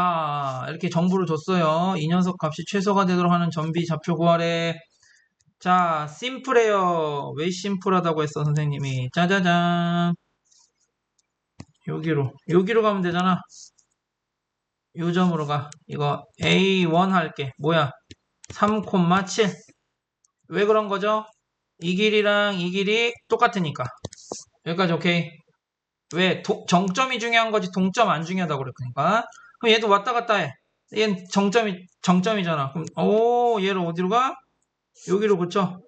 자, 이렇게 정보를 줬어요. 이 녀석 값이 최소가 되도록 하는 전비 좌표 구하래. 자, 심플해요. 왜 심플하다고 했어, 선생님이? 짜자잔. 여기로, 여기로 가면 되잖아. 요 점으로 가. 이거 A1 할게. 뭐야? 3,7. 왜 그런 거죠? 이 길이랑 이 길이 똑같으니까. 여기까지 오케이. 왜? 도- 정점이 중요한 거지 동점 안 중요하다고 그랬으니까. 그럼 얘도 왔다 갔다 해. 얘는 정점이, 정점이잖아. 그럼, 오, 얘를 어디로 가? 여기로 그쳐.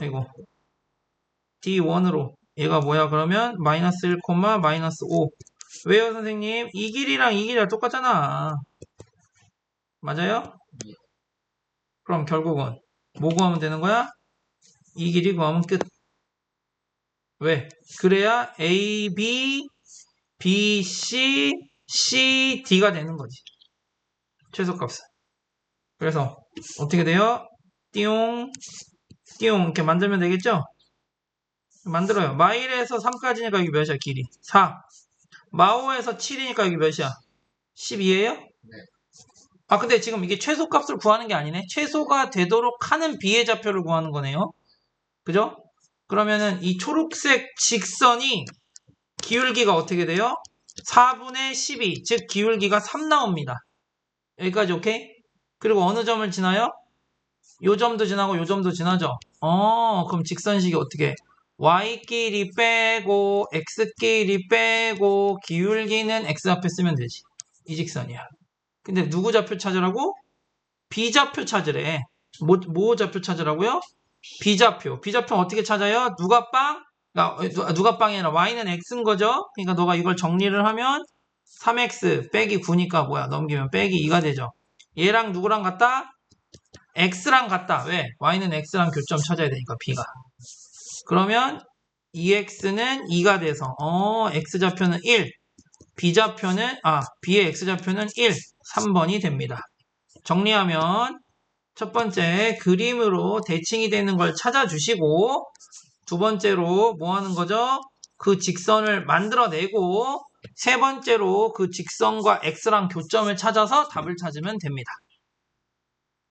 아이고. D1으로. 얘가 뭐야, 그러면? 마이너스 1, 마이너스 5. 왜요, 선생님? 이 길이랑 이 길이랑 똑같잖아. 맞아요? 그럼 결국은 뭐 구하면 되는 거야? 이 길이 구하면 끝. 왜? 그래야 A, B, B, C, C, D가 되는 거지. 최소값은. 그래서 어떻게 돼요? 띠용, 띠용 이렇게 만들면 되겠죠? 만들어요. 마일에서 3까지니까 여기 몇이야, 길이? 4. 마오에서 7이니까 여기 몇이야? 12예요? 아, 근데 지금 이게 최소값을 구하는 게 아니네. 최소가 되도록 하는 비의 좌표를 구하는 거네요. 그죠? 그러면은 이 초록색 직선이 기울기가 어떻게 돼요? 4분의 12, 즉 기울기가 3 나옵니다. 여기까지 오케이? 그리고 어느 점을 지나요? 요 점도 지나고 요 점도 지나죠? 어, 그럼 직선식이 어떻게? y끼리 빼고 x끼리 빼고 기울기는 x 앞에 쓰면 되지. 이 직선이야. 근데 누구 좌표 찾으라고? 비좌표 찾으래. 뭐, 뭐 좌표 찾으라고요? 비좌표. 비좌표 어떻게 찾아요? 누가 빵? 나, 누- 누가 빵이 아니라 y는 x인 거죠? 그러니까 너가 이걸 정리를 하면 3x 빼기 9니까 뭐야? 넘기면 빼기 2가 되죠. 얘랑 누구랑 같다? x랑 같다. 왜? y는 x랑 교점 찾아야 되니까 b가. 그러면 2x는 2가 돼서 어 x좌표는 1 b좌표는 아 b의 x좌표는 1 3번이 됩니다. 정리하면 첫 번째 그림으로 대칭이 되는 걸 찾아주시고 두 번째로 뭐 하는 거죠? 그 직선을 만들어내고 세 번째로 그 직선과 x랑 교점을 찾아서 답을 찾으면 됩니다.